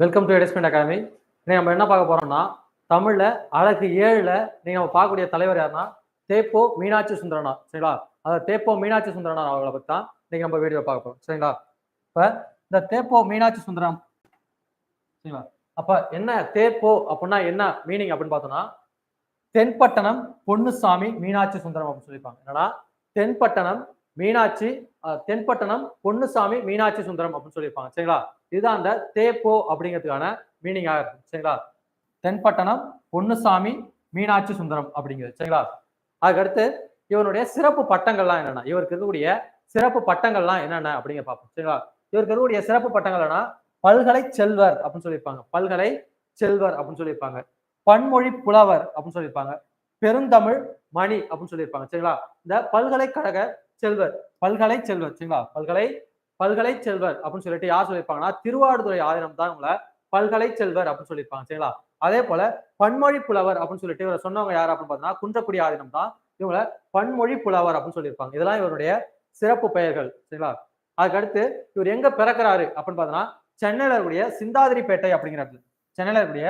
Welcome to எடிஸ்மெண்ட் academy இன்னைக்கு நம்ம என்ன பார்க்க போறோம்னா தமிழ்ல அழகு ஏழுல நீங்க நம்ம பார்க்கக்கூடிய தலைவர் யாருன்னா தேப்போ மீனாட்சி சுந்தரனா சரிங்களா? அதாவது தேப்போ மீனாட்சி சுந்தரனார் அவர்களை பத்தி தான் இன்னைக்கு நம்ம வீடியோ பார்க்க போறோம். சரிங்களா? இப்ப இந்த தேப்போ மீனாட்சி சுந்தரம் சரிங்களா? அப்ப என்ன தேப்போ அப்படின்னா என்ன மீனிங் அப்படின்னு பார்த்தோம்னா தென்பட்டணம் பொன்னுசாமி மீனாட்சி சுந்தரம் அப்படின்னு சொல்லியிருப்பாங்க. என்னன்னா தென்பட்டணம் மீனாட்சி தென்பட்டணம் பொன்னுசாமி மீனாட்சி சுந்தரம் அப்படின்னு சொல்லியிருப்பாங்க. சரிங்களா? இதுதான் அந்த தேப்போ அப்படிங்கிறதுக்கான மீனிங்காக இருக்கும். சரிங்களா? தென்பட்டணம் பொன்னுசாமி மீனாட்சி சுந்தரம் அப்படிங்கிறது. சரிங்களா? அதுக்கடுத்து இவனுடைய சிறப்பு பட்டங்கள்லாம் என்னென்ன இவருக்கு இருக்கக்கூடிய சிறப்பு பட்டங்கள்லாம் என்னென்ன அப்படிங்க பார்ப்போம். சரிங்களா? இவருக்கு இருக்கக்கூடிய சிறப்பு பட்டங்கள் என்னன்னா பல்கலை செல்வர் அப்படின்னு சொல்லியிருப்பாங்க. பல்கலை செல்வர் அப்படின்னு சொல்லியிருப்பாங்க. பன்மொழி புலவர் அப்படின்னு சொல்லியிருப்பாங்க. பெருந்தமிழ் மணி அப்படின்னு சொல்லியிருப்பாங்க. சரிங்களா? இந்த பல்கலைக்கழக செல்வர் பல்கலை செல்வர். சரிங்களா? பல்கலை பல்கலை செல்வர் அப்படின்னு சொல்லிட்டு யார் சொல்லியிருப்பாங்கன்னா திருவாடுதுறை ஆதீனம் தான் உங்களை பல்கலை செல்வர் அப்படின்னு சொல்லியிருப்பாங்க சரிங்களா? அதே போல பன்மொழி புலவர் அப்படின்னு சொல்லிட்டு இவரை சொன்னவங்க யார் அப்படின்னு பார்த்தீங்கன்னா குன்றக்குடி ஆதீனம் தான் இவங்களை பன்மொழி புலவர் அப்படின்னு சொல்லியிருப்பாங்க. இதெல்லாம் இவருடைய சிறப்பு பெயர்கள் சரிங்களா? அதுக்கடுத்து இவர் எங்க பிறக்கிறாரு அப்படின்னு பார்த்தோன்னா சென்னையில இருக்கக்கூடிய சிந்தாதிரிப்பேட்டை அப்படிங்கிற இடத்துல சென்னையில இருக்கக்கூடிய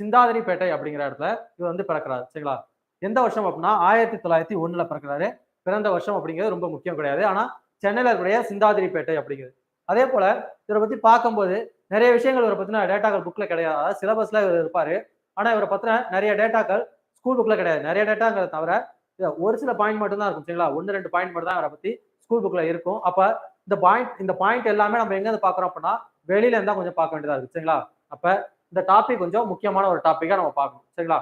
சிந்தாதிரிப்பேட்டை அப்படிங்கிற இடத்துல இவர் வந்து பிறக்கிறாரு சரிங்களா? எந்த வருஷம் அப்படின்னா ஆயிரத்தி தொள்ளாயிரத்தி ஒண்ணுல பிறக்கிறாரு. பிறந்த வருஷம் அப்படிங்கிறது ரொம்ப முக்கியம் கிடையாது. ஆனா சென்னையில் இருக்கக்கூடிய சிந்தாதிரிப்பேட்டை அப்படிங்கிறது அதே போல இவரை பத்தி பார்க்கும்போது நிறைய விஷயங்கள் இவரை பத்தின டேட்டாக்கள் புக்ல கிடையாது. அதாவது சிலபஸ்ல இவர் இருப்பாரு. ஆனா இவரை பத்தின நிறைய டேட்டாக்கள் ஸ்கூல் புக்ல கிடையாது. நிறைய டேட்டாங்கிறத தவிர ஒரு சில பாயிண்ட் மட்டும் தான் இருக்கும் சரிங்களா? ஒன்று ரெண்டு பாயிண்ட் மட்டும் தான் அவரை பத்தி ஸ்கூல் புக்ல இருக்கும். அப்ப இந்த பாயிண்ட் இந்த பாயிண்ட் எல்லாமே நம்ம எங்க இருந்து பாக்குறோம் அப்படின்னா வெளியில இருந்தா கொஞ்சம் பார்க்க வேண்டியதா இருக்கு சரிங்களா? அப்ப இந்த டாபிக் கொஞ்சம் முக்கியமான ஒரு டாபிக்கா நம்ம பார்க்கணும் சரிங்களா?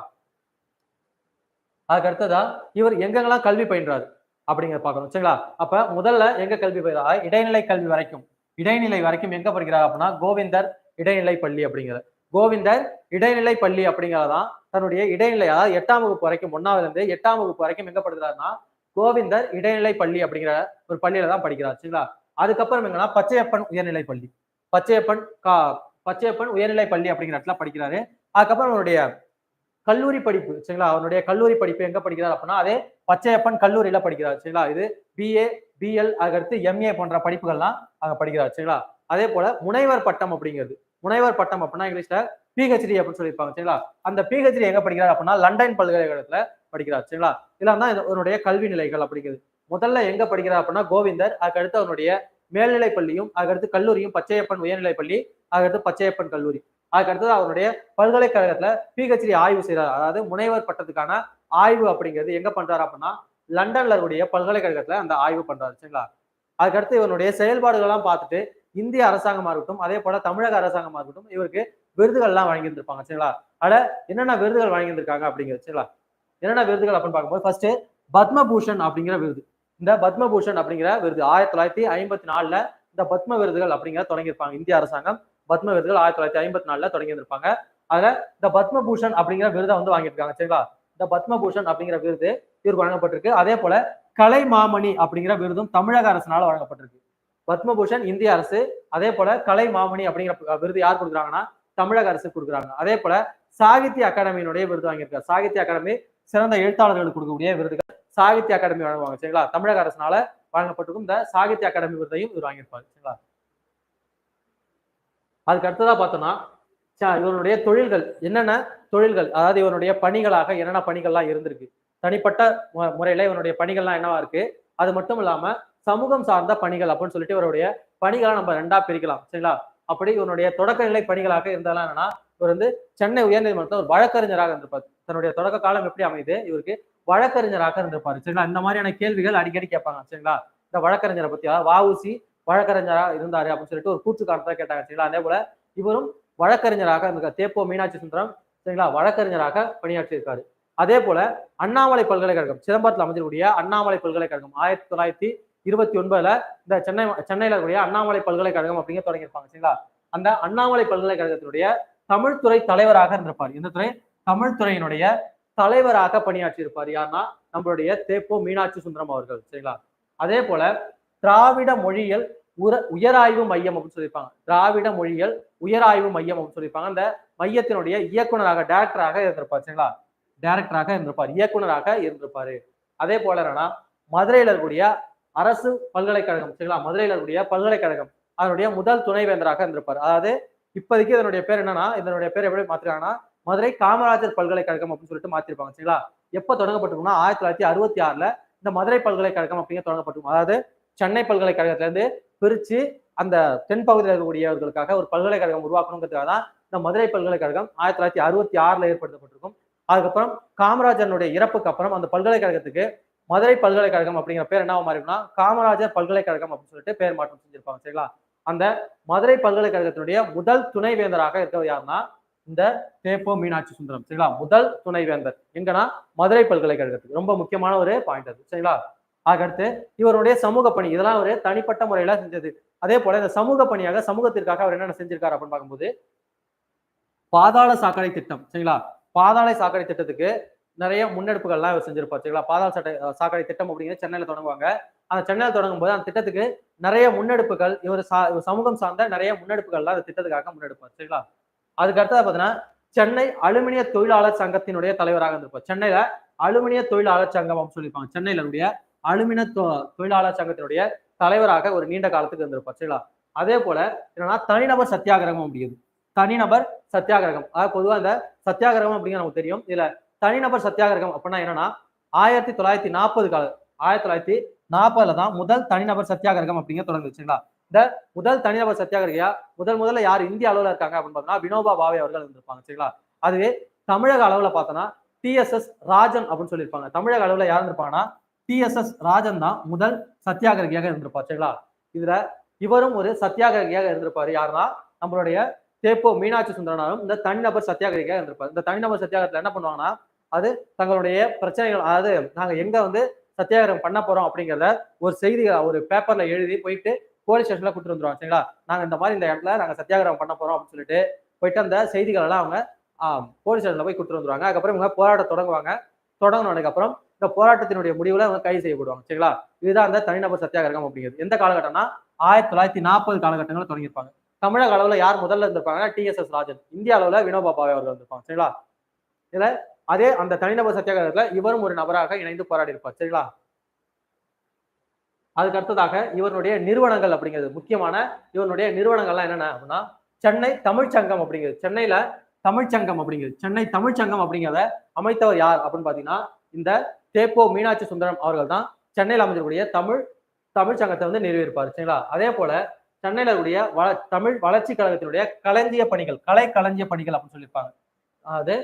அதுக்கு அடுத்ததா இவர் எங்கெங்கெல்லாம் கல்வி பயின்றாரு? அப்படிங்கிறத பார்க்கணும். சரிங்களா? அப்ப முதல்ல எங்க கல்வி பயிரா இடைநிலை கல்வி வரைக்கும். இடைநிலை வரைக்கும் எங்க படிக்கிறார் அப்படின்னா கோவிந்தர் இடைநிலை பள்ளி அப்படிங்கிறது. கோவிந்தர் இடைநிலை பள்ளி அப்படிங்கிறதான் தன்னுடைய இடைநிலை அதாவது எட்டாம் வகுப்பு வரைக்கும் ஒன்னாவது இருந்து எட்டாம் வகுப்பு வரைக்கும் எங்க படிக்கிறாருன்னா கோவிந்தர் இடைநிலை பள்ளி அப்படிங்கிற ஒரு பள்ளியில தான் படிக்கிறார். சரிங்களா? அதுக்கப்புறம் எங்கன்னா பச்சையப்பன் உயர்நிலை பள்ளி. பச்சையப்பன் கா பச்சையப்பன் உயர்நிலை பள்ளி அப்படிங்கிற இடத்துல படிக்கிறாரு. அதுக்கப்புறம் அவருடைய கல்லூரி படிப்பு சரிங்களா? அவருடைய கல்லூரி படிப்பு எங்க படிக்கிறார் அப்படின்னா அதே பச்சையப்பன் கல்லூரியில படிக்கிறார் சரிங்களா? இது பிஏ பிஎல் அதுக்கடுத்து எம்ஏ போன்ற படிப்புகள்லாம் அங்க படிக்கிறார் சரிங்களா? அதே போல முனைவர் பட்டம் அப்படிங்கிறது முனைவர் பட்டம் அப்படின்னா இங்கிலீஷ்ல பிஹெச்டி அப்படின்னு சொல்லியிருப்பாங்க சரிங்களா? அந்த பிஹெச்டி எங்க படிக்கிறார் அப்படின்னா லண்டன் பல்கலைக்கழகத்துல படிக்கிறார் சரிங்களா? இதெல்லாம் தான் அவனுடைய கல்வி நிலைகள் அப்படிங்கிறது. முதல்ல எங்க படிக்கிறார் அப்படின்னா கோவிந்தர் அதுக்கடுத்து அவருடைய மேல்நிலை பள்ளியும் அதுக்கடுத்து கல்லூரியும் பச்சையப்பன் உயர்நிலை பள்ளி அதுக்கடுத்து பச்சையப்பன் கல்லூரி. அதுக்கடுத்தது அவருடைய பல்கலைக்கழகத்துல பிஹெச்டி ஆய்வு செய்கிறார் அதாவது முனைவர் பட்டத்துக்கான ஆய்வு அப்படிங்கிறது எங்க பண்றாரு அப்படின்னா லண்டன்ல இருக்கக்கூடிய பல்கலைக்கழகத்துல அந்த ஆய்வு பண்றாரு சரிங்களா? அதுக்கடுத்து இவனுடைய செயல்பாடுகள்லாம் பார்த்துட்டு இந்திய அரசாங்கமா இருக்கட்டும் அதே போல தமிழக அரசாங்கமா இருக்கட்டும் இவருக்கு விருதுகள்லாம் வழங்கியிருந்திருப்பாங்க சரிங்களா? அட என்னென்ன விருதுகள் வழங்கியிருந்திருக்காங்க அப்படிங்கிறது சரிங்களா? என்னென்ன விருதுகள் அப்படின்னு பார்க்கும்போது ஃபர்ஸ்ட் பத்மபூஷன் அப்படிங்கிற விருது. இந்த பத்மபூஷன் அப்படிங்கிற விருது ஆயிரத்தி தொள்ளாயிரத்தி ஐம்பத்தி நாலுல இந்த பத்ம விருதுகள் அப்படிங்கிற தொடங்கியிருப்பாங்க இந்திய அரசாங்கம். பத்ம விருதுகள் ஆயிரத்தி தொள்ளாயிரத்தி ஐம்பத்தி நாலுல தொடங்கி இருந்திருப்பாங்க அதுல இந்த பத்மபூஷன் அப்படிங்கிற விருதை வந்து வாங்கியிருக்காங்க சரிங்களா இந்த பத்மபூஷன் அப்படிங்கிற விருது இவருக்கு வழங்கப்பட்டிருக்கு. அதே போல கலை மாமணி அப்படிங்கிற விருதும் தமிழக அரசினால வழங்கப்பட்டிருக்கு. பத்மபூஷன் இந்திய அரசு அதே போல கலை மாமணி அப்படிங்கிற விருது யார் கொடுக்குறாங்கன்னா தமிழக அரசு கொடுக்குறாங்க. அதே போல சாகித்ய அகாடமியினுடைய விருது வாங்கியிருக்காரு. சாகித்ய அகாடமி சிறந்த எழுத்தாளர்களுக்கு கொடுக்கக்கூடிய விருதுகள் சாகித்ய அகாடமி வழங்குவாங்க சரிங்களா? தமிழக அரசினால வழங்கப்பட்டிருக்கும் இந்த சாகித்ய அகாடமி விருதையும் இவர் வாங்கியிருப்பாரு சரிங்களா? அதுக்கு அடுத்ததா பார்த்தோம்னா ச- இவருடைய தொழில்கள் என்னென்ன தொழில்கள் அதாவது இவனுடைய பணிகளாக என்னென்ன பணிகள்லாம் இருந்திருக்கு? தனிப்பட்ட மு- முறையில இவனுடைய பணிகள்லாம் என்னவா இருக்கு? அது மட்டும் இல்லாம சமூகம் சார்ந்த பணிகள் அப்படின்னு சொல்லிட்டு இவருடைய பணிகளை நம்ம ரெண்டா பிரிக்கலாம் சரிங்களா? அப்படி இவனுடைய தொடக்க நிலை பணிகளாக இருந்தாலும் என்னன்னா இவர் வந்து சென்னை உயர்நீதிமன்றத்தில் ஒரு வழக்கறிஞராக இருந்திருப்பார். தன்னுடைய தொடக்க காலம் எப்படி அமையுது? இவருக்கு வழக்கறிஞராக இருந்திருப்பாரு சரிங்களா? இந்த மாதிரியான கேள்விகள் அடிக்கடி கேட்பாங்க சரிங்களா? இந்த வழக்கறிஞரை பத்தி அதாவது வஉசி வழக்கறிஞராக இருந்தாரு அப்படின்னு சொல்லிட்டு ஒரு கூற்று காரணத்தை கேட்டாங்க சரிங்களா? அதே போல இவரும் வழக்கறிஞராக இந்த தேப்போ மீனாட்சி சுந்தரம் சரிங்களா? வழக்கறிஞராக பணியாற்றியிருக்காரு அதே போல அண்ணாமலை பல்கலைக்கழகம் சிதம்பரத்தில் அமைஞ்சிருக்கூடிய அண்ணாமலை பல்கலைக்கழகம் ஆயிரத்தி தொள்ளாயிரத்தி இருபத்தி ஒன்பதுல இந்த சென்னை சென்னையில் இருக்கக்கூடிய அண்ணாமலை பல்கலைக்கழகம் அப்படிங்க தொடங்கியிருப்பாங்க சரிங்களா? அந்த அண்ணாமலை பல்கலைக்கழகத்தினுடைய தமிழ்துறை தலைவராக இருந்திருப்பார். இந்த துறை? தமிழ்துறையினுடைய தலைவராக பணியாற்றி இருப்பார் யாருன்னா நம்மளுடைய தேப்போ மீனாட்சி சுந்தரம் அவர்கள் சரிங்களா? அதே போல திராவிட மொழியியல் உர உயராய்வு மையம் அப்படின்னு சொல்லியிருப்பாங்க. திராவிட மொழிகள் உயராய்வு மையம் அப்படின்னு சொல்லியிருப்பாங்க. அந்த மையத்தினுடைய இயக்குனராக டேரக்டராக இருந்திருப்பார் சரிங்களா? டேரக்டராக இருந்திருப்பார் இயக்குனராக இருந்திருப்பாரு. அதே போல என்னன்னா மதுரையில இருக்கக்கூடிய அரசு பல்கலைக்கழகம் சரிங்களா? மதுரையில் இருக்கக்கூடிய பல்கலைக்கழகம் அதனுடைய முதல் துணைவேந்தராக இருந்திருப்பார். அதாவது இப்போதைக்கு இதனுடைய பேர் என்னன்னா இதனுடைய பேர் எப்படி மாத்திருக்காங்கன்னா மதுரை காமராஜர் பல்கலைக்கழகம் அப்படின்னு சொல்லிட்டு மாத்திருப்பாங்க சரிங்களா? எப்போ தொடங்கப்பட்டிருக்கும்னா ஆயிரத்தி தொள்ளாயிரத்தி அறுபத்தி ஆறுல இந்த மதுரை பல்கலைக்கழகம் அப்படிங்க தொடங்கப்பட்டிருக்கும். அதாவது சென்னை பல்கலைக்கழகத்திலேருந்து பிரித்து பிரிச்சு அந்த தென் பகுதியில் இருக்கக்கூடியவர்களுக்காக ஒரு பல்கலைக்கழகம் உருவாக்கணுங்கிறதுக்காக தான் இந்த மதுரை பல்கலைக்கழகம் ஆயிரத்தி தொள்ளாயிரத்தி அறுபத்தி ஆறுல ஏற்படுத்தப்பட்டிருக்கும். அதுக்கப்புறம் காமராஜனுடைய இறப்புக்கு அப்புறம் அந்த பல்கலைக்கழகத்துக்கு மதுரை பல்கலைக்கழகம் அப்படிங்கிற பேர் என்ன மாறிடும்னா காமராஜர் பல்கலைக்கழகம் அப்படின்னு சொல்லிட்டு பேர் மாற்றம் செஞ்சிருப்பாங்க சரிங்களா? அந்த மதுரை பல்கலைக்கழகத்தினுடைய முதல் துணைவேந்தராக இருக்கிறது யாருன்னா இந்த தேப்போ மீனாட்சி சுந்தரம் சரிங்களா? முதல் துணைவேந்தர் எங்கன்னா மதுரை பல்கலைக்கழகத்துக்கு. ரொம்ப முக்கியமான ஒரு பாயிண்ட் அது சரிங்களா? அதுக்கடுத்து இவருடைய சமூக பணி இதெல்லாம் அவர் தனிப்பட்ட முறையில செஞ்சது. அதே போல இந்த சமூக பணியாக சமூகத்திற்காக அவர் என்னென்ன செஞ்சிருக்காரு அப்படின்னு பார்க்கும்போது பாதாள சாக்கடை திட்டம் சரிங்களா? பாதாள சாக்கடை திட்டத்துக்கு நிறைய முன்னெடுப்புகள்லாம் இவர் செஞ்சிருப்பார் சரிங்களா? பாதாள சாட்டை சாக்கடை திட்டம் அப்படிங்கிறது சென்னையில் தொடங்குவாங்க. அந்த சென்னையில் தொடங்கும் போது அந்த திட்டத்துக்கு நிறைய முன்னெடுப்புகள் இவர் சா சமூகம் சார்ந்த நிறைய முன்னெடுப்புகள்லாம் அந்த திட்டத்துக்காக முன்னெடுப்பார் சரிங்களா? அதுக்கு அடுத்தது பார்த்தீங்கன்னா சென்னை அலுமினிய தொழிலாளர் சங்கத்தினுடைய தலைவராக இருந்திருப்பார். சென்னையில அலுமினிய தொழிலாளர் சங்கம் அப்படின்னு சொல்லியிருப்பாங்க சென்னையில அலுமின தொ- தொழிலாளர் சங்கத்தினுடைய தலைவராக ஒரு நீண்ட காலத்துக்கு இருந்திருப்பார் சரிங்களா? அதே போல என்னன்னா தனிநபர் சத்தியாகிரகம் அப்படிங்கிறது தனிநபர் சத்தியாகிரகம். அதாவது பொதுவாக இந்த சத்தியாகிரகம் அப்படிங்கிற நமக்கு தெரியும். இதுல தனிநபர் சத்தியாகிரகம் அப்படின்னா என்னன்னா ஆயிரத்தி தொள்ளாயிரத்தி நாற்பது கால ஆயிரத்தி தொள்ளாயிரத்தி நாற்பதுல தான் முதல் தனிநபர் சத்தியாகிரகம் அப்படிங்கிற தொடங்குது சரிங்களா? இந்த முதல் தனிநபர் சத்தியாகிரகியா முதல் முதல்ல யார் இந்திய அளவுல இருக்காங்க அப்படின்னு பார்த்தோம்னா வினோபா பாவே அவர்கள் இருந்திருப்பாங்க சரிங்களா? அதுவே தமிழக அளவுல பார்த்தோன்னா டிஎஸ்எஸ் ராஜன் அப்படின்னு சொல்லியிருப்பாங்க. தமிழக அளவுல யார் இருந்திருப்பாங்கன்னா டிஎஸ்எஸ் ராஜன் தான் முதல் சத்தியாகிரகியாக இருந்திருப்பார் சரிங்களா? இதுல இவரும் ஒரு சத்தியாகிரகியாக இருந்திருப்பாரு. யாருன்னா? நம்மளுடைய தேப்போ மீனாட்சி சுந்தரனாரும் இந்த தனிநபர் சத்தியாகிரகியாக இருந்திருப்பார். இந்த தனிநபர் சத்தியாகிரகத்துல என்ன பண்ணுவாங்கன்னா அது தங்களுடைய பிரச்சனைகள் அதாவது நாங்க எங்க வந்து சத்தியாகிரகம் பண்ண போறோம் அப்படிங்கிறத ஒரு செய்தி ஒரு பேப்பர்ல எழுதி போயிட்டு போலீஸ் ஸ்டேஷன்ல கொடுத்துட்டு வந்துருவாங்க சரிங்களா? நாங்க இந்த மாதிரி இந்த இடத்துல நாங்க சத்தியாகிரகம் பண்ண போறோம் அப்படின்னு சொல்லிட்டு போயிட்டு அந்த செய்திகள் எல்லாம் அவங்க போலீஸ் ஸ்டேஷன்ல போய் கொடுத்துட்டு வந்துருவாங்க. அதுக்கப்புறம் இவங்க போராட்டம் தொடங்குவாங்க. தொடங்கினதுக்கு அப்புறம் இந்த போராட்டத்தினுடைய முடிவுல அவங்க கைது செய்யப்படுவாங்க. சரிங்களா? இதுதான் அந்த தனிநபர் சத்தியாகிரகம் அப்படிங்கிறது. எந்த காலகட்டம்னா? ஆயிரத்தி தொள்ளாயிரத்தி நாற்பது காலகட்டங்களில் தொடங்கியிருப்பாங்க. தமிழக அளவுல யார் முதல்ல இருந்திருப்பாங்கன்னா டிஎஸ்எஸ் ராஜன். இந்திய அளவுல வினோபா பாவே அவர்கள் இருந்திருப்பாங்க. சரிங்களா? இதுல அதே அந்த தனிநபர் சத்தியாகிரகத்துல இவரும் ஒரு நபராக இணைந்து போராடி இருப்பார் சரிங்களா? அதுக்கு அடுத்ததாக இவருடைய நிறுவனங்கள் அப்படிங்கிறது. முக்கியமான இவருடைய நிறுவனங்கள்லாம் என்னென்ன அப்படின்னா சென்னை தமிழ்ச்சங்கம் அப்படிங்கிறது. சென்னையில தமிழ்ச்சங்கம் அப்படிங்கிறது. சென்னை தமிழ்ச்சங்கம் அப்படிங்கிறத அமைத்தவர் யார் அப்படின்னு பாத்தீங்கன்னா இந்த தேப்போ மீனாட்சி சுந்தரம் அவர்கள் தான் சென்னையில் அமைஞ்சிருக்கூடிய தமிழ் தமிழ் சங்கத்தை வந்து நிறுவியிருப்பார் சரிங்களா? அதே போல சென்னையில இருக்கக்கூடிய வள தமிழ் வளர்ச்சி கழகத்தினுடைய களஞ்சிய பணிகள் கலை களஞ்சிய பணிகள் அப்படின்னு சொல்லியிருப்பாங்க. அது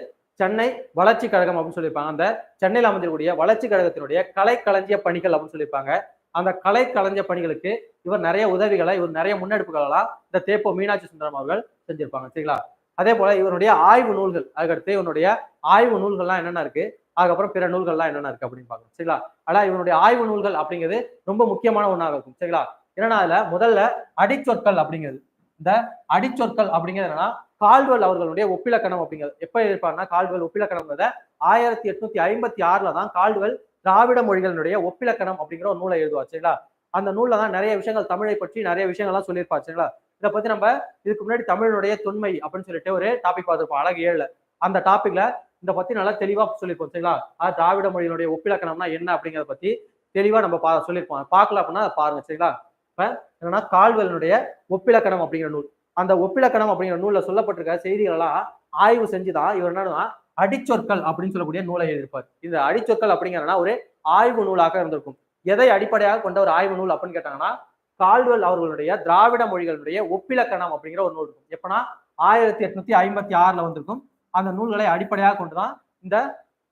சென்னை வளர்ச்சி கழகம் அப்படின்னு சொல்லியிருப்பாங்க. அந்த சென்னையில் அமைஞ்சிருக்கூடிய வளர்ச்சி கழகத்தினுடைய கலை களஞ்சிய பணிகள் அப்படின்னு சொல்லியிருப்பாங்க. அந்த கலை களஞ்சிய பணிகளுக்கு இவர் நிறைய உதவிகளை இவர் நிறைய முன்னெடுப்புகளெல்லாம் இந்த தேப்போ மீனாட்சி சுந்தரம் அவர்கள் செஞ்சிருப்பாங்க சரிங்களா? அதே போல இவருடைய ஆய்வு நூல்கள் அதுக்கடுத்து இவனுடைய ஆய்வு நூல்கள்லாம் என்னென்ன இருக்கு? அதுக்கப்புறம் பிற நூல்கள்லாம் என்னென்ன இருக்கு அப்படின்னு பார்க்கணும். சரிங்களா? ஆனால் இவனுடைய ஆய்வு நூல்கள் அப்படிங்கிறது ரொம்ப முக்கியமான ஒன்றாக இருக்கும். சரிங்களா? என்னன்னா அதுல முதல்ல அடிச்சொற்கள் அப்படிங்கிறது. இந்த அடிச்சொற்கள் அப்படிங்கிறது என்னன்னா கால்வெல் அவர்களுடைய ஒப்பிலக்கணம் அப்படிங்கிறது. எப்ப எழுதியிருப்பாருன்னா கால்வெல் ஒப்பிலக்கணம்ங்கிறத ஆயிரத்தி எட்நூத்தி ஐம்பத்தி ஆறுல தான் கால்வெல் திராவிட மொழிகளினுடைய ஒப்பிலக்கணம் அப்படிங்கிற ஒரு நூலை எழுதுவார். சரிங்களா? அந்த நூல்ல தான் நிறைய விஷயங்கள் தமிழை பற்றி நிறைய விஷயங்கள்லாம் சொல்லியிருப்பார். சரிங்களா? இதை பத்தி நம்ம இதுக்கு முன்னாடி தமிழனுடைய தொன்மை அப்படின்னு சொல்லிட்டு ஒரு டாபிக் பார்த்துருப்போம் அழகு ஏழுல. அந்த டாபிக்ல இந்த பத்தி நல்லா தெளிவா சொல்லியிருப்போம் சரிங்களா? அதாவது திராவிட மொழியினுடைய ஒப்பிலக்கணம்னா என்ன அப்படிங்கிறத பத்தி தெளிவா நம்ம பா சொல்லியிருப்போம். பார்க்கல அப்படின்னா அதை பாருங்க சரிங்களா? இப்ப என்னன்னா கால்வலினுடைய ஒப்பிலக்கணம் அப்படிங்கிற நூல். அந்த ஒப்பிலக்கணம் அப்படிங்கிற நூல்ல சொல்லப்பட்டிருக்க செய்திகளெல்லாம் ஆய்வு செஞ்சுதான் இவர் என்னன்னா அடிச்சொற்கள் அப்படின்னு சொல்லக்கூடிய நூலை எழுதியிருப்பார். இந்த அடிச்சொற்கள் அப்படிங்கிறனா ஒரு ஆய்வு நூலாக இருந்திருக்கும். எதை அடிப்படையாக கொண்ட ஒரு ஆய்வு நூல் அப்படின்னு கேட்டாங்கன்னா கால்வெல் அவர்களுடைய திராவிட மொழிகளுடைய ஒப்பிலக்கணம் அப்படிங்கிற ஒரு நூல் இருக்கும். எப்பனா ஆயிரத்தி எட்நூத்தி ஐம்பத்தி ஆறுல வந்திருக்கும். அந்த நூல்களை அடிப்படையாக கொண்டுதான் இந்த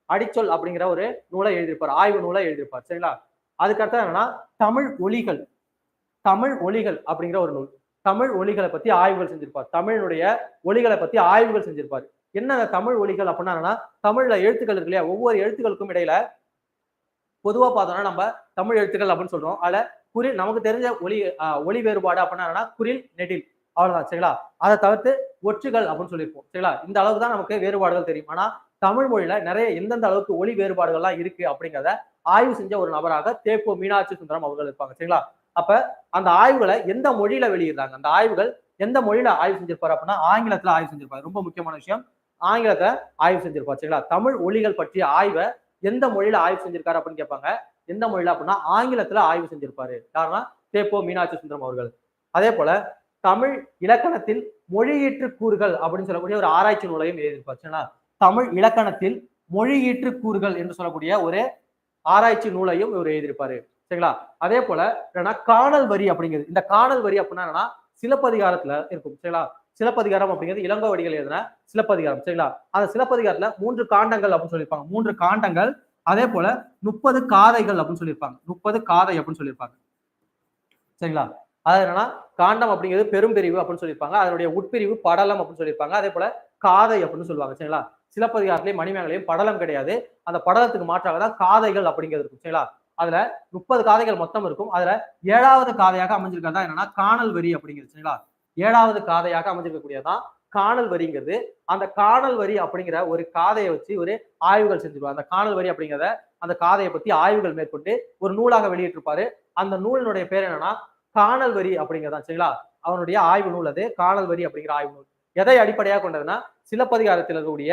அடிச்சொல் அப்படிங்கிற ஒரு நூலை எழுதியிருப்பார் ஆய்வு நூலை எழுதியிருப்பார் சரிங்களா? அதுக்கடுத்து என்னன்னா தமிழ் ஒலிகள் தமிழ் ஒலிகள் அப்படிங்கிற ஒரு நூல். தமிழ் ஒலிகளை பத்தி ஆய்வுகள் செஞ்சிருப்பார். தமிழனுடைய ஒலிகளை பத்தி ஆய்வுகள் செஞ்சிருப்பார். என்ன அந்த தமிழ் ஒலிகள் அப்படின்னா என்னன்னா தமிழ்ல எழுத்துக்கள் இருக்கு இல்லையா? ஒவ்வொரு எழுத்துக்களுக்கும் இடையில பொதுவா பார்த்தோம்னா நம்ம தமிழ் எழுத்துக்கள் அப்படின்னு சொல்றோம். அதுல குறில் நமக்கு தெரிஞ்ச ஒலி ஒளி ஒலி வேறுபாடு அப்படின்னா என்னன்னா குறில் நெடில். அவ்வளவுதான் சரிங்களா? அதை தவிர்த்து ஒற்றுகள் அப்படின்னு சொல்லியிருப்போம் சரிங்களா? இந்த அளவுக்கு தான் நமக்கு வேறுபாடுகள் தெரியும். ஆனா தமிழ் மொழியில நிறைய எந்தெந்த அளவுக்கு ஒலி வேறுபாடுகள்லாம் இருக்கு அப்படிங்கிறத ஆய்வு செஞ்ச ஒரு நபராக தேப்போ மீனாட்சி சுந்தரம் அவர்கள் இருப்பாங்க சரிங்களா? அப்ப அந்த ஆய்வுகளை எந்த மொழியில வெளியிடுறாங்க? அந்த ஆய்வுகள் எந்த மொழியில ஆய்வு செஞ்சிருப்பாரு அப்படின்னா ஆங்கிலத்துல ஆய்வு செஞ்சிருப்பாரு. ரொம்ப முக்கியமான விஷயம் ஆங்கிலத்தை ஆய்வு செஞ்சிருப்பாரு சரிங்களா? தமிழ் ஒலிகள் பற்றிய ஆய்வை எந்த மொழியில ஆய்வு செஞ்சிருக்காரு அப்படின்னு கேட்பாங்க. எந்த மொழியில அப்படின்னா ஆங்கிலத்துல ஆய்வு செஞ்சிருப்பாரு. காரணம் தேப்போ மீனாட்சி சுந்தரம் அவர்கள். அதே போல தமிழ் இலக்கணத்தில் மொழியீற்று கூறுகள் அப்படின்னு சொல்லக்கூடிய ஒரு ஆராய்ச்சி நூலையும் எழுதியிருப்பார் சரிங்களா? தமிழ் இலக்கணத்தில் மொழியீற்று கூறுகள் என்று சொல்லக்கூடிய ஒரு ஆராய்ச்சி நூலையும் இவர் எழுதியிருப்பாரு சரிங்களா? அதே போல என்னன்னா காணல் வரி அப்படிங்கிறது இந்த காணல் வரி அப்படின்னா என்னன்னா சிலப்பதிகாரத்துல இருக்கும் சரிங்களா? சிலப்பதிகாரம் அப்படிங்கிறது இளங்கோவடிகள் எழுதின சிலப்பதிகாரம் சரிங்களா? அந்த சிலப்பதிகாரத்துல மூன்று காண்டங்கள் அப்படின்னு சொல்லியிருப்பாங்க மூன்று காண்டங்கள் அதே போல முப்பது காதைகள் அப்படின்னு சொல்லியிருப்பாங்க முப்பது காதை அப்படின்னு சொல்லியிருப்பாங்க சரிங்களா? அது என்னன்னா காண்டம் அப்படிங்கிறது பெரும்பிரிவு அப்படின்னு சொல்லியிருப்பாங்க. அதனுடைய உட்பிரிவு படலம் அப்படின்னு சொல்லியிருப்பாங்க. அதே போல காதை அப்படின்னு சொல்லுவாங்க. சரிங்களா? சிலப்பதிகாரத்திலையும் மணிமேகலையும் படலம் கிடையாது. அந்த படலத்துக்கு மாற்றாக தான் காதைகள் அப்படிங்கிறது இருக்கும். சரிங்களா? அதுல முப்பது காதைகள் மொத்தம் இருக்கும். அதுல ஏழாவது காதையாக அமைஞ்சிருக்கிறதா என்னன்னா காணல் வரி அப்படிங்கிறது. சரிங்களா? ஏழாவது காதையாக அமைஞ்சிருக்கக்கூடியதான் காணல் வரிங்கிறது. அந்த காணல் வரி அப்படிங்கிற ஒரு காதையை வச்சு ஒரு ஆய்வுகள் செஞ்சிருவாங்க அந்த காணல் வரி அப்படிங்கிறத அந்த காதையை பத்தி ஆய்வுகள் மேற்கொண்டு ஒரு நூலாக வெளியிட்டிருப்பாரு. அந்த நூலினுடைய பேர் என்னன்னா காணல் வரி அப்படிங்கிறதான் சரிங்களா? அவனுடைய ஆய்வு நூல் அது காணல் வரி அப்படிங்கிற ஆய்வு நூல். எதை அடிப்படையாக கொண்டதுன்னா சிலப்பதிகாரத்தில் இருக்கக்கூடிய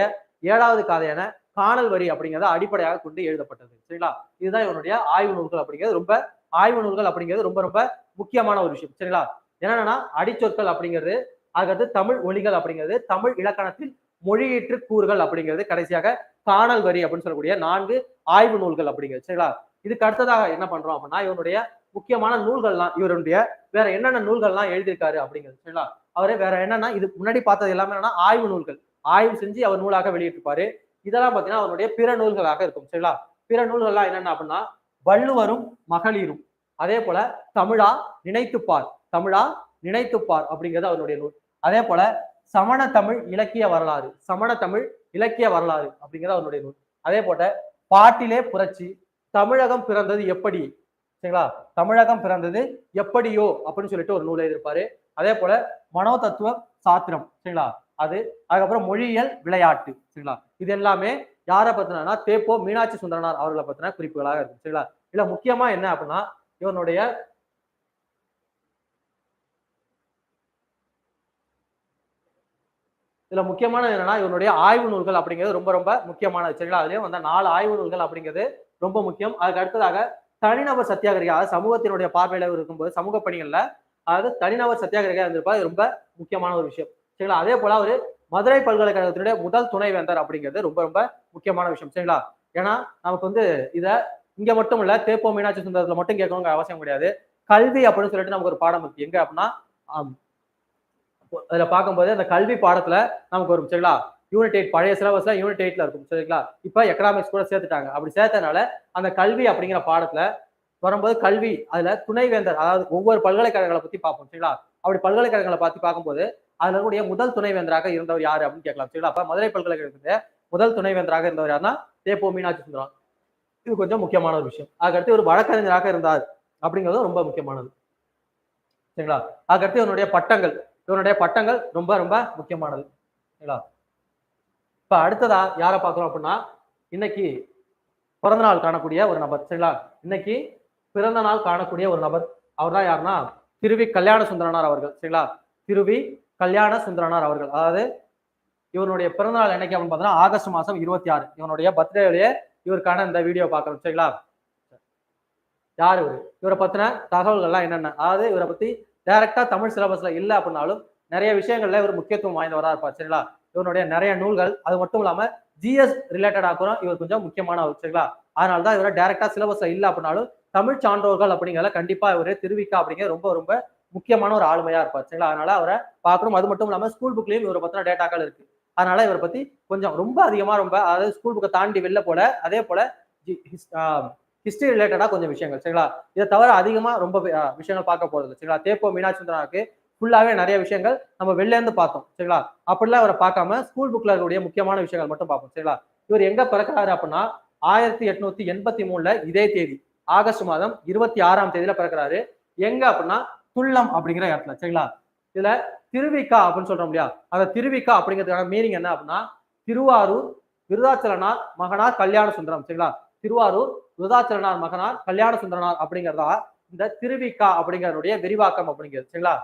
ஏழாவது காதையான காணல் வரி அப்படிங்கிறத அடிப்படையாக கொண்டு எழுதப்பட்டது சரிங்களா? இதுதான் இவனுடைய ஆய்வு நூல்கள் அப்படிங்கிறது. ரொம்ப ஆய்வு நூல்கள் அப்படிங்கிறது ரொம்ப ரொம்ப முக்கியமான ஒரு விஷயம் சரிங்களா? என்னன்னா அடிச்சொற்கள் அப்படிங்கிறது அதுக்கடுத்து தமிழ் ஒலிகள் அப்படிங்கிறது தமிழ் இலக்கணத்தில் மொழியீற்று கூறுகள் அப்படிங்கிறது கடைசியாக காணல் வரி அப்படின்னு சொல்லக்கூடிய நான்கு ஆய்வு நூல்கள் அப்படிங்கிறது சரிங்களா? இதுக்கு அடுத்ததாக என்ன பண்றோம் அப்படின்னா இவனுடைய முக்கியமான நூல்கள்லாம் இவருடைய வேற என்னென்ன நூல்கள்லாம் எழுதியிருக்காரு அப்படிங்கிறது சரிங்களா? அவரே வேற என்னன்னா இது முன்னாடி பார்த்தது எல்லாமே என்னன்னா ஆய்வு நூல்கள். ஆய்வு செஞ்சு அவர் நூலாக வெளியிட்டிருப்பாரு. இதெல்லாம் பார்த்தீங்கன்னா அவருடைய பிற நூல்களாக இருக்கும் சரிங்களா? பிற நூல்கள்லாம் என்னென்ன அப்படின்னா வள்ளுவரும் மகளிரும். அதே போல தமிழா நினைத்துப்பார் தமிழா நினைத்துப்பார் அப்படிங்கிறது அவருடைய நூல். அதே போல சமண தமிழ் இலக்கிய வரலாறு சமண தமிழ் இலக்கிய வரலாறு அப்படிங்கிறது அவருடைய நூல். அதே போல பாட்டிலே புரட்சி தமிழகம் பிறந்தது எப்படி? சரிங்களா? தமிழகம் பிறந்தது எப்படியோ அப்படின்னு சொல்லிட்டு ஒரு நூல் எழுதியிருப்பாரு. அதே போல மனோ தத்துவ சாத்திரம் சரிங்களா? அது அதுக்கப்புறம் மொழியியல் விளையாட்டு சரிங்களா? இது எல்லாமே யாரை பத்தினா தேப்போ மீனாட்சி சுந்தரனார் அவர்களை பத்தின குறிப்புகளாக இருக்கும் சரிங்களா? இல்ல முக்கியமா என்ன அப்படின்னா இவனுடைய இதுல முக்கியமானது என்னன்னா இவனுடைய ஆய்வு நூல்கள் அப்படிங்கிறது ரொம்ப ரொம்ப முக்கியமானது சரிங்களா? அதுலயும் வந்த நாலு ஆய்வு நூல்கள் அப்படிங்கிறது ரொம்ப முக்கியம். அதுக்கு அடுத்ததாக தனிநபர் சத்தியாகிரகா அதாவது சமூகத்தினுடைய பார்வையில இருக்கும்போது சமூக பணிகள்ல அதாவது தனிநபர் சத்தியாகிரகா இருந்திருப்பா ரொம்ப முக்கியமான ஒரு விஷயம். சரிங்களா? அதே போல அவரு மதுரை பல்கலைக்கழகத்தினுடைய முதல் துணைவேந்தர் அப்படிங்கிறது ரொம்ப ரொம்ப முக்கியமான விஷயம். சரிங்களா? ஏன்னா நமக்கு வந்து இத இங்க மட்டும் இல்ல தேப்போ மீனாட்சி சுந்தரத்துல மட்டும் கேட்கணுங்கிற அவசியம் கிடையாது. கல்வி அப்படின்னு சொல்லிட்டு நமக்கு ஒரு பாடம் இருக்கு. எங்க அப்படின்னா ஆம், அதுல பார்க்கும்போது அந்த கல்வி பாடத்துல நமக்கு வரும். சரிங்களா? யூனிட் எயிட் பழைய சிலபஸ்ல யூனிட் எயிட்ல இருக்கும் சரிங்களா? இப்ப எக்கனாமிக்ஸ் கூட சேர்த்துட்டாங்க. அப்படி சேர்த்தனால அந்த கல்வி அப்படிங்கிற பாடத்துல வரும்போது கல்வி அதுல துணைவேந்தர் அதாவது ஒவ்வொரு பல்கலைக்கழகங்களை பத்தி பார்ப்போம் சரிங்களா? அப்படி பல்கலைக்கழகங்களை பத்தி பார்க்கும்போது அதுல கூடிய முதல் துணைவேந்தராக இருந்தவர் யாரு அப்படின்னு கேட்கலாம் சரிங்களா? அப்ப மதுரை பல்கலைக்கழகத்துல முதல் துணைவேந்தராக இருந்தவர் யாருன்னா தேப்போ மீனாட்சி சுந்தரம். இது கொஞ்சம் முக்கியமான ஒரு விஷயம். அதுக்கடுத்து ஒரு வழக்கறிஞராக இருந்தார் அப்படிங்கிறது ரொம்ப முக்கியமானது. சரிங்களா? அதுக்கடுத்து இவனுடைய பட்டங்கள் இவனுடைய பட்டங்கள் ரொம்ப ரொம்ப முக்கியமானது சரிங்களா? இப்ப அடுத்ததா யாரை பார்க்கிறோம் அப்படின்னா இன்னைக்கு பிறந்த நாள் காணக்கூடிய ஒரு நபர் சரிங்களா? இன்னைக்கு பிறந்த நாள் காணக்கூடிய ஒரு நபர். அவர் தான் யாருன்னா திருவி கல்யாண சுந்தரனார் அவர்கள் சரிங்களா? திருவி கல்யாண சுந்தரனார் அவர்கள். அதாவது இவருடைய பிறந்த நாள் என்னைக்கு அப்படின்னு பார்த்தீங்கன்னா ஆகஸ்ட் மாசம் இருபத்தி ஆறு. இவனுடைய பர்த்டேவிலேயே இவருக்கான இந்த வீடியோ பார்க்கணும் சரிங்களா? யார் இவர்? இவரை பத்தின தகவல்கள்லாம் என்னென்ன? அதாவது இவரை பத்தி டைரக்டா தமிழ் சிலபஸ்ல இல்லை அப்படின்னாலும் நிறைய விஷயங்கள்ல இவர் முக்கியத்துவம் வாய்ந்தவராக இருப்பார் சரிங்களா? இவருடைய நிறைய நூல்கள். அது மட்டும் இல்லாம ஜிஎஸ் ரிலேட்டடா கூட இவர் கொஞ்சம் முக்கியமானவர் சரிங்களா? அதனால தான் இவரை டேரக்டா சிலபஸ்ல இல்லை அப்படின்னாலும் தமிழ் சான்றோர்கள் அப்படிங்கிறத கண்டிப்பா இவர் திருவிக்கா அப்படிங்கிற ரொம்ப ரொம்ப முக்கியமான ஒரு ஆளுமையா இருப்பார் சரிங்களா? அதனால அவரை பார்க்கணும். அது மட்டும் இல்லாம ஸ்கூல் புக்லயும் இவரை பத்தின டேட்டாக்கள் இருக்கு. அதனால இவரை பத்தி கொஞ்சம் ரொம்ப அதிகமா ரொம்ப அதாவது ஸ்கூல் புக்கை தாண்டி வெளில போல அதே போல ஹிஸ்டரி ரிலேட்டடா கொஞ்சம் விஷயங்கள் சரிங்களா? இதை தவிர அதிகமா ரொம்ப விஷயங்கள் பார்க்க போறது சரிங்களா? தேப்போ மீனாட்சி சுந்தரனாருக்கு ஃபுல்லாவே நிறைய விஷயங்கள் நம்ம வெளில இருந்து பார்த்தோம். சரிங்களா? அப்படிலாம் அவரை பார்க்காம ஸ்கூல் புக்ல இருக்கக்கூடிய முக்கியமான விஷயங்கள் மட்டும் பார்ப்போம். சரிங்களா? இவர் எங்க பிறக்கிறாரு அப்படின்னா ஆயிரத்தி எட்நூத்தி எண்பத்தி மூணுல இதே தேதி ஆகஸ்ட் மாதம் இருபத்தி ஆறாம் தேதியில பிறக்கிறாரு. எங்க அப்படின்னா துள்ளம் அப்படிங்கிற இடத்துல. சரிங்களா? இதுல திருவிக்கா அப்படின்னு சொல்றோம் இல்லையா? அந்த திருவிக்கா அப்படிங்கிறதுக்கான மீனிங் என்ன அப்படின்னா திருவாரூர் விருதாச்சலனார் மகனார் கல்யாண சுந்தரம். சரிங்களா? திருவாரூர் விருதாச்சலனார் மகனார் கல்யாண சுந்தரனார் அப்படிங்கிறதா இந்த திருவிக்கா அப்படிங்கறதுடைய விரிவாக்கம் அப்படிங்கிறது. சரிங்களா?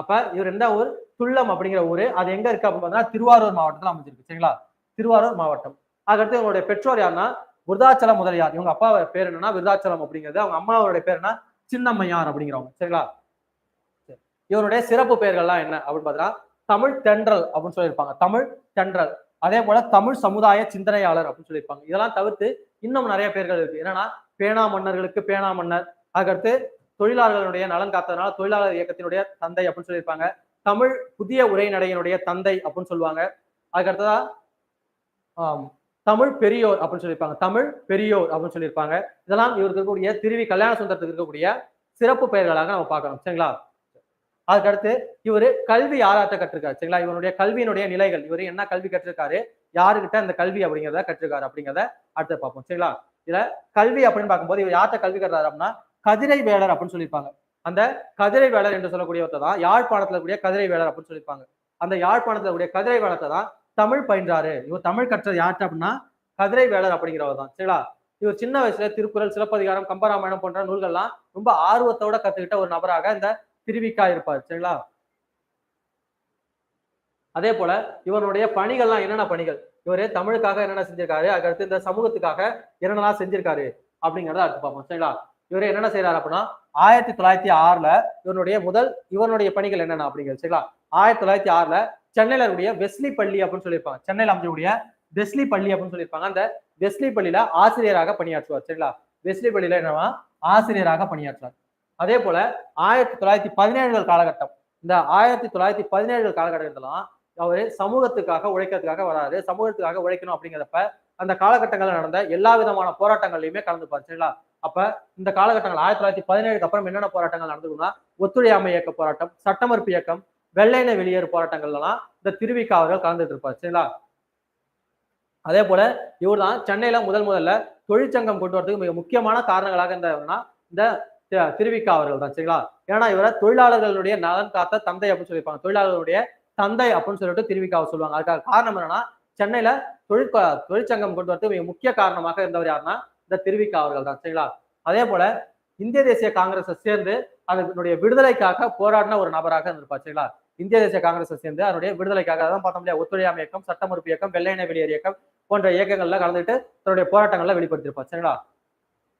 அப்ப இவர் எந்த ஊர்? துள்ளம் அப்படிங்கிற ஊரு. அது எங்க இருக்கு அப்படின்னு பார்த்தீங்கன்னா திருவாரூர் மாவட்டத்தில் அமைஞ்சிருக்கு சரிங்களா? திருவாரூர் மாவட்டம். அதுக்கடுத்து இவங்களுடைய பெற்றோர் யாருன்னா விருதாச்சலம் முதலியார். இவங்க அப்பா பேர் என்னன்னா விருதாச்சலம் அப்படிங்கிறது. அவங்க அம்மாவோட பேர் என்ன? சின்னம்மையார் அப்படிங்கிறவங்க சரிங்களா? சரி. இவருடைய சிறப்பு பெயர்கள்லாம் என்ன அப்படின்னு பார்த்தீங்கன்னா தமிழ் தென்றல் அப்படின்னு சொல்லியிருப்பாங்க. தமிழ் தென்றல். அதே போல தமிழ் சமுதாய சிந்தனையாளர் அப்படின்னு சொல்லியிருப்பாங்க. இதெல்லாம் தவிர்த்து இன்னும் நிறைய பேர்கள் இருக்கு. என்னன்னா பேனா மன்னர்களுக்கு பேனா மன்னர் அதுக்கடுத்து தொழிலாளர்களுடைய நலன் காத்ததுனால தொழிலாளர் இயக்கத்தினுடைய தந்தை அப்படின்னு சொல்லியிருப்பாங்க. தமிழ் புதிய உரைநடையினுடைய தந்தை அப்படின்னு சொல்லுவாங்க. அதுக்கடுத்ததா தமிழ் பெரியோர் அப்படின்னு சொல்லியிருப்பாங்க. தமிழ் பெரியோர் அப்படின்னு சொல்லியிருப்பாங்க. இதெல்லாம் இவருக்கு இருக்கக்கூடிய திருவி கல்யாண சுந்தரத்துக்கு இருக்கக்கூடிய சிறப்பு பெயர்களாக நம்ம பார்க்கணும். சரிங்களா? அதுக்கடுத்து இவர் கல்வி யாராட்ட கற்றுக்காரு சரிங்களா? இவருடைய கல்வியினுடைய நிலைகள் இவர் என்ன கல்வி கற்றிருக்காரு யாருக்கிட்ட இந்த கல்வி அப்படிங்கிறத கற்றிருக்காரு அப்படிங்கிறத அடுத்து பார்ப்போம். சரிங்களா? இதுல கல்வி அப்படின்னு பார்க்கும்போது இவர் யார்கிட்ட கல்வி கற்றாரு அப்படின்னா கதிரை வேலர் அப்படின்னு சொல்லியிருப்பாங்க. அந்த கதிரை வேலர் என்று சொல்லக்கூடியவர்த்த தான் யாழ்ப்பாணத்துல கூடிய கதிரை வேலர் அப்படின்னு சொல்லியிருப்பாங்க. அந்த யாழ்ப்பாணத்துல கூடிய கதிரை வேளத்தை தான் தமிழ் பயின்றாரு. இவர் தமிழ் கற்றது யார்கிட்ட அப்படின்னா கதிரை வேலர் அப்படிங்கிறவர் தான். சரிங்களா? இவர் சின்ன வயசுல திருக்குறள் சிலப்பதிகாரம் கம்பராமாயணம் போன்ற நூல்கள்லாம் ரொம்ப ஆர்வத்தோட கத்துக்கிட்ட ஒரு நபராக இந்த திருவிக்கா இருப்பார். சரிங்களா? அதே போல இவருடைய பணிகள்லாம் என்னென்ன பணிகள்? இவரு தமிழுக்காக என்னென்ன செஞ்சிருக்காரு? அதுக்கடுத்து இந்த சமூகத்துக்காக என்னென்னலாம் செஞ்சிருக்காரு? அப்படிங்கறத அடுத்து பார்ப்போம். சரிங்களா? இவர் என்னென்ன செய்யறாரு அப்படின்னா ஆயிரத்தி தொள்ளாயிரத்தி ஆறுல இவனுடைய முதல் இவனுடைய பணிகள் என்னென்ன அப்படிங்கிறது சரிங்களா? ஆயிரத்தி தொள்ளாயிரத்தி ஆறுல சென்னையில இருக்கக்கூடிய வெஸ்லி பள்ளி அப்படின்னு சொல்லியிருப்பாங்க. சென்னையில் அமைஞ்சக்கூடிய வெஸ்லி பள்ளி அப்படின்னு சொல்லியிருப்பாங்க. அந்த வெஸ்லி பள்ளியில ஆசிரியராக பணியாற்றுவார் சரிங்களா? வெஸ்லி பள்ளியில என்னவா? ஆசிரியராக பணியாற்றுவார். அதே போல ஆயிரத்தி தொள்ளாயிரத்தி பதினேழுகள் காலகட்டம். இந்த ஆயிரத்தி தொள்ளாயிரத்தி பதினேழுகள் காலகட்டத்திலாம் அவர் சமூகத்துக்காக உழைக்கிறதுக்காக வராது சமூகத்துக்காக உழைக்கணும் அப்படிங்கிறப்ப அந்த காலகட்டங்கள்ல நடந்த எல்லா விதமான போராட்டங்கள்லயுமே கலந்துப்பார் சரிங்களா? அப்ப இந்த காலகட்டங்கள் ஆயிரத்தி தொள்ளாயிரத்தி பதினேழுக்கு அப்புறம் என்னென்ன போராட்டங்கள் நடந்ததுன்னா ஒத்துழையாமை இயக்க போராட்டம் சட்டமறுப்பு இயக்கம் வெள்ளையின வெளியேறு போராட்டங்கள்லாம் இந்த திருவிக்கா அவர்கள் கலந்துட்டு இருப்பார். சரிங்களா? அதே போல இவர் தான் சென்னையில முதல் முதல்ல தொழிற்சங்கம் கொண்டு வரதுக்கு மிக முக்கியமான காரணங்களாக இருந்தவர்னா இந்த திருவிக்கா அவர்கள் தான் சரிங்களா? ஏன்னா இவரை தொழிலாளர்களுடைய நலன் காத்த தந்தை அப்படின்னு சொல்லியிருப்பாங்க. தொழிலாளர்களுடைய தந்தை அப்படின்னு சொல்லிட்டு திருவிக்காவை சொல்லுவாங்க. அதுக்காக காரணம் என்னன்னா சென்னையில தொழிற் தொழிற்சங்கம் கொண்டு வரதுக்கு மிக முக்கிய காரணமாக இருந்தவர் யாருன்னா இந்த திருவிக்கா அவர்கள் தான் சரிங்களா? அதே போல இந்திய தேசிய காங்கிரஸை சேர்ந்து அதனுடைய விடுதலைக்காக போராடின ஒரு நபராக இருந்திருப்பா சரிங்களா? இந்திய தேசிய காங்கிரஸை சேர்ந்து அதனுடைய விடுதலைக்காக அதான் பார்த்தோம் இல்லையா ஒத்துழையாமை இயக்கம் சட்டமறுப்பு இயக்கம் வெள்ளையனை வெளியேறு இயக்கம் போன்ற இயக்கங்கள்ல கலந்துட்டு தன்னுடைய போராட்டங்கள்ல வெளிப்படுத்தியிருப்பார் சரிங்களா?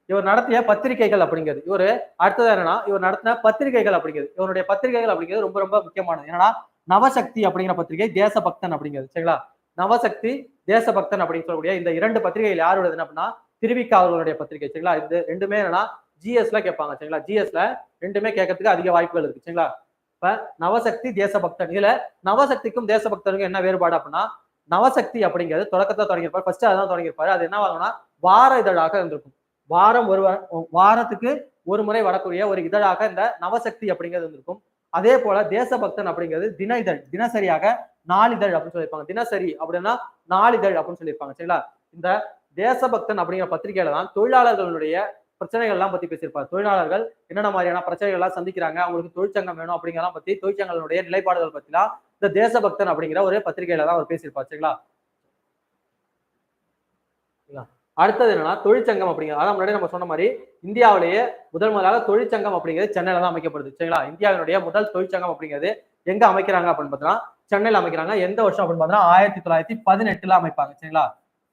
இவர் நடத்திய பத்திரிகைகள் அப்படிங்கிறது இவர் அடுத்தது என்னன்னா இவர் நடத்தின பத்திரிகைகள் அப்படிங்கிறது இவருடைய பத்திரிகைகள் அப்படிங்கிறது ரொம்ப ரொம்ப முக்கியமானது. என்னன்னா நவசக்தி அப்படிங்கிற பத்திரிகை தேசபக்தன் அப்படிங்கிறது சரிங்களா? நவசக்தி தேசபக்தன் அப்படின்னு சொல்லக்கூடிய இந்த இரண்டு பத்திரிகைகள் யாரோடது அப்படின்னா திருவிக்கா அவர்களுடைய பத்திரிகை சரிங்களா? இது ரெண்டுமே என்னன்னா ஜிஎஸ்ல கேட்பாங்க சரிங்களா? ஜிஎஸ்ல ரெண்டுமே கேட்கறதுக்கு அதிக வாய்ப்புகள் இருக்கு சரிங்களா? இப்ப நவசக்தி தேசபக்தன். இதுல நவசக்திக்கும் தேசபக்தனுக்கும் என்ன வேறுபாடு அப்படின்னா நவசக்தி அப்படிங்கிறது தொடக்கத்தை தொடங்கியிருப்பாரு. ஃபர்ஸ்ட் அதான் தொடங்கியிருப்பாரு. அது என்ன ஆகும்னா வார இதழாக இருந்திருக்கும். வாரம் ஒரு வாரத்துக்கு ஒரு முறை வரக்கூடிய ஒரு இதழாக இந்த நவசக்தி அப்படிங்கிறது இருந்திருக்கும். அதே போல தேசபக்தன் அப்படிங்கிறது தின இதழ் தினசரியாக நாளிதழ் அப்படின்னு சொல்லியிருப்பாங்க. தினசரி அப்படின்னா நாளிதழ் அப்படின்னு சொல்லியிருப்பாங்க சரிங்களா? இந்த தேசபக்தன் அப்படிங்கிற பத்திரிகையில தான் தொழிலாளர்களுடைய பிரச்சனைகள் எல்லாம் பத்தி பேசியிருப்பார். தொழிலாளர்கள் என்னென்ன மாதிரியான பிரச்சனைகள் எல்லாம் சந்திக்கிறாங்க அவங்களுக்கு தொழிற்சங்கம் வேணும் அப்படிங்கலாம் பத்தி தொழிற்சங்கங்களுடைய நிலைப்பாடுகள் பத்திலாம் இந்த தேசபக்தன் அப்படிங்கிற ஒரு பத்திரிகையில தான் அவர் பேசியிருப்பார் சரிங்களா? சரிங்களா? அடுத்தது என்னன்னா தொழிற்சங்கம் அப்படிங்கிறது. அதான் முன்னாடி நம்ம சொன்ன மாதிரி இந்தியாவிலேயே முதல் முதலாக தொழிற்சங்கம் அப்படிங்கிறது சென்னையில தான் அமைக்கப்படுது சரிங்களா? இந்தியாவினுடைய முதல் தொழிற்சங்கம் அப்படிங்கிறது எங்க அமைக்கிறாங்க அப்படின்னு பார்த்தீங்கன்னா சென்னையில அமைக்கிறாங்க. எந்த வருஷம் அப்படின்னு பார்த்தீங்கன்னா ஆயிரத்தி தொள்ளாயிரத்தி பதினெட்டுல அமைப்பாங்க சரிங்களா?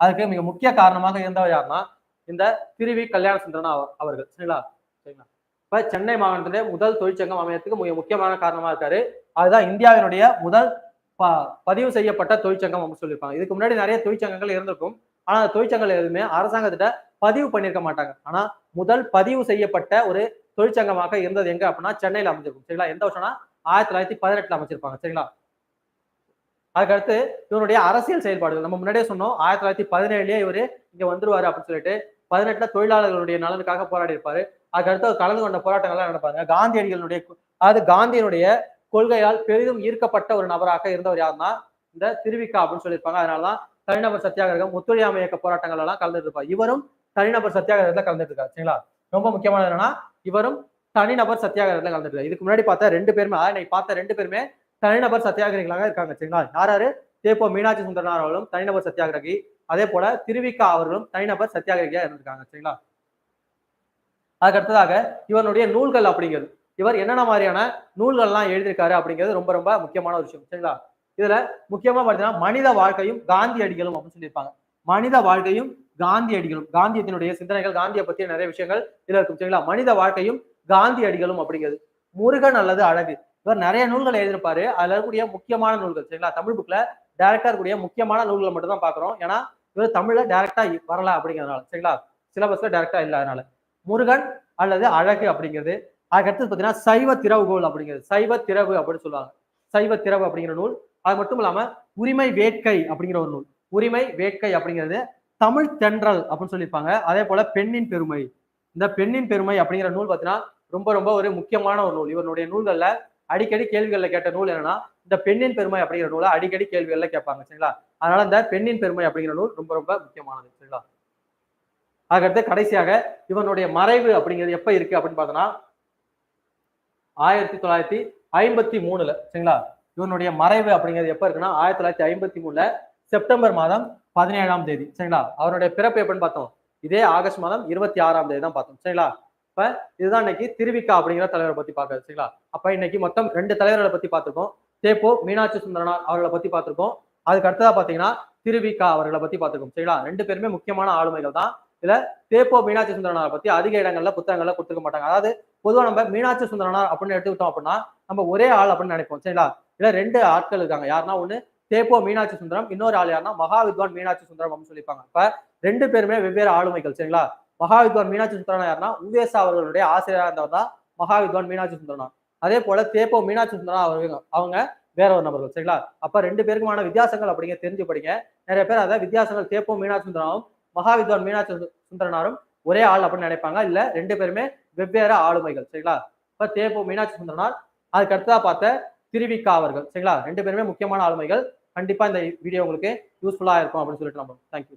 அதுக்கு மிக முக்கிய காரணமாக இருந்தவர் யாருன்னா இந்த திருவி கல்யாண சுந்தரன் அவர்கள். சரிங்களா? சரிங்களா? இப்ப சென்னை மாவட்டத்திலே முதல் தொழிற்சங்கம் அமையறதுக்கு மிக முக்கியமான காரணமா இருக்காரு. அதுதான் இந்தியாவினுடைய முதல் ப- பதிவு செய்யப்பட்ட தொழிற்சங்கம் அப்படின்னு சொல்லியிருப்பாங்க. இதுக்கு முன்னாடி நிறைய தொழிற்சங்கங்கள் இருந்திருக்கும். ஆனா அந்த தொழிற்சங்கங்கள் எதுவுமே அரசாங்கத்திட்ட பதிவு பண்ணியிருக்க மாட்டாங்க. ஆனா முதல் பதிவு செய்யப்பட்ட ஒரு தொழிற்சங்கமாக இருந்தது எங்க அப்படின்னா சென்னையில் அமைஞ்சிருக்கும். சரிங்களா? எந்த வருஷம்னா ஆயிரத்தி தொள்ளாயிரத்தி பதினெட்டுல அமைச்சிருப்பாங்க சரிங்களா? அதுக்கடுத்து இவருடைய அரசியல் செயல்பாடுகள். நம்ம முன்னாடியே சொன்னோம் ஆயிரத்தி தொள்ளாயிரத்தி பதினேழுலயே இவரு இங்க வந்துருவாரு அப்படின்னு சொல்லிட்டு பதினெட்டுல தொழிலாளர்களுடைய நலனுக்காக போராடி இருப்பாரு. அதுக்கடுத்து அவர் கலந்து கொண்ட போராட்டங்கள்லாம் நடப்பாங்க காந்தியடிகளுடைய அதாவது காந்தியினுடைய கொள்கையால் பெரிதும் ஈர்க்கப்பட்ட ஒரு நபராக இருந்தவர் யாருன்னா இந்த திருவிக்கா அப்படின்னு சொல்லியிருப்பாங்க. அதனாலதான் தனிநபர் சத்தியாகிரகம் ஒத்துழையாமை இயக்க போராட்டங்கள் எல்லாம் கலந்துட்டு இருப்பார். இவரும் தனிநபர் சத்தியாகிரகத்துல கலந்துட்டு இருக்காரு சரிங்களா? ரொம்ப முக்கியமானது என்னன்னா இவரும் தனிநபர் சத்தியாகிரகத்துல கலந்துட்டு இருக்காரு. இதுக்கு முன்னாடி பார்த்தா ரெண்டு பேருமே அதாவது இன்னைக்கு பார்த்த ரெண்டு பேருமே தனிநபர் சத்தியாகிரகிகளாக இருக்காங்க சரிங்களா? யார் யாரு? தேப்போ மீனாட்சி சுந்தரனார் அவர்களும் தனிநபர் சத்தியாகிரகி. அதே போல திருவிக்கா அவர்களும் தனிநபர் சத்தியாகிரகியா இருந்திருக்காங்க சரிங்களா? அதுக்கு அடுத்ததாக இவனுடைய நூல்கள் அப்படிங்கிறது. இவர் என்னென்ன மாதிரியான நூல்கள்லாம் எழுதியிருக்காரு அப்படிங்கிறது ரொம்ப ரொம்ப முக்கியமான ஒரு விஷயம் சரிங்களா? இதுல முக்கியமா பார்த்தீங்கன்னா மனித வாழ்க்கையும் காந்தி அடிகளும் அப்படின்னு சொல்லியிருப்பாங்க. மனித வாழ்க்கையும் காந்தி அடிகளும் காந்தியத்தினுடைய சிந்தனைகள் காந்தியை பற்றிய நிறைய விஷயங்கள் இதுல இருக்கும் சரிங்களா? மனித வாழ்க்கையும் காந்தி அடிகளும் அப்படிங்கிறது. முருகன் அல்லது அழகு. இவர் நிறைய நூல்கள் எழுதியிருப்பாரு. அதுல இருக்கக்கூடிய முக்கியமான நூல்கள் சரிங்களா? தமிழ் புக்ல டேரக்டா இருக்கக்கூடிய முக்கியமான நூல்களை மட்டும் தான் பாக்குறோம் ஏன்னா இவர் தமிழ்ல டேரக்டா வரல அப்படிங்கிறதுனால சரிங்களா? சிலபஸ்ல டேரக்டா இல்லாதனால. முருகன் அல்லது அழகு அப்படிங்கிறது அதுக்கடுத்து பார்த்தீங்கன்னா சைவ திறவுகோல் அப்படிங்கிறது. சைவ திறவு அப்படின்னு சொல்லுவாங்க. சைவ திறவு அப்படிங்கிற நூல். அது மட்டும் இல்லாம உரிமை வேட்கை அப்படிங்கிற ஒரு நூல். உரிமை வேட்கை அப்படிங்கிறது தமிழ் தென்றல் அப்படின்னு சொல்லியிருப்பாங்க. அதே போல பெண்ணின் பெருமை. இந்த பெண்ணின் பெருமை அப்படிங்கிற நூல் பார்த்தீங்கன்னா ரொம்ப ரொம்ப ஒரு முக்கியமான ஒரு நூல். இவருடைய நூல்கள்ல அடிக்கடி கேள்விகள்ல கேட்ட நூல் என்னன்னா இந்த பெண்ணின் பெருமை அப்படிங்கிற நூலை அடிக்கடி கேள்விகள்ல கேட்பாங்க சரிங்களா? அதனால இந்த பெண்ணின் பெருமை அப்படிங்கிற நூல் ரொம்ப ரொம்ப முக்கியமானது சரிங்களா? அதுக்கடுத்து கடைசியாக இவனுடைய மறைவு அப்படிங்கிறது எப்ப இருக்கு அப்படின்னு பார்த்தோன்னா ஆயிரத்தி தொள்ளாயிரத்தி ஐம்பத்தி மூணுல சரிங்களா? இவனுடைய மறைவு அப்படிங்கிறது எப்ப இருக்குன்னா ஆயிரத்தி தொள்ளாயிரத்தி ஐம்பத்தி மூணுல செப்டம்பர் மாதம் பதினேழாம் தேதி சரிங்களா? அவருடைய பிறப்பு எப்படின்னு பார்த்தோம் இதே ஆகஸ்ட் மாதம் இருபத்தி ஆறாம் தேதி தான் பார்த்தோம் சரிங்களா? இப்ப இதுதான் இன்னைக்கு திருவிக்கா அப்படிங்கிற தலைவரை பத்தி பார்க்கறது சரிங்களா? அப்ப இன்னைக்கு மொத்தம் ரெண்டு தலைவர்களை பத்தி பார்த்திருக்கோம். தேப்போ மீனாட்சி சுந்தரனார் அவர்களை பத்தி பார்த்திருக்கோம். அதுக்கு அடுத்ததா பாத்தீங்கன்னா திருவிக்கா அவர்களை பத்தி பார்த்திருக்கோம் சரிங்களா? ரெண்டு பேருமே முக்கியமான ஆளுமைகள் தான். இதுல தேப்போ மீனாட்சி சுந்தரனார் பத்தி அதிக இடங்கள்ல புத்தகங்கள்ல கொடுத்துக்க மாட்டாங்க. அதாவது பொதுவா நம்ம மீனாட்சி சுந்தரனார் அப்படின்னு எடுத்துக்கிட்டோம் அப்படின்னா நம்ம ஒரே ஆள் அப்படின்னு நினைப்போம் சரிங்களா? இல்ல ரெண்டு ஆட்கள் இருக்காங்க. யாருன்னா ஒண்ணு தேப்போ மீனாட்சி சுந்தரம் இன்னொரு ஆள் யாருன்னா மகாவித்வான் மீனாட்சி சுந்தரம் அப்படின்னு சொல்லிப்பாங்க இப்ப ரெண்டு பேருமே வெவ்வேறு ஆளுமைகள் சரிங்களா? மகாவித்வான் மீனாட்சி சுந்தரனா யாருன்னா உவேசா அவர்களுடைய ஆசிரியராக இருந்தவர் தான் மகாவித்வான் மீனாட்சி சுந்தரனா அதே போல தேப்போ மீனாட்சி சுந்தரனா அவங்க அவங்க வேற ஒரு நபர்கள் சரிங்களா? அப்ப ரெண்டு பேருக்குமான வித்தியாசங்கள் அப்படிங்க தெரிஞ்சு படிங்க. நிறைய பேர் அதை வித்தியாசங்கள் தேப்போ மீனாட்சி சுந்தரனாவும் மகாவித்வான் மீனாட்சி சுந்தரனாரும் ஒரே ஆள் அப்படின்னு நினைப்பாங்க. இல்ல ரெண்டு பேருமே வெவ்வேறு ஆளுமைகள் சரிங்களா? இப்ப தேப்போ மீனாட்சி சுந்தரனார் அதுக்கு அடுத்ததா பார்த்த திருவிக்கா அவர்கள் சரிங்களா? ரெண்டு பேருமே முக்கியமான ஆளுமைகள். கண்டிப்பா இந்த வீடியோ உங்களுக்கு யூஸ்ஃபுல்லா இருக்கும் அப்படின்னு சொல்லிட்டு நம்ம தேங்க்யூ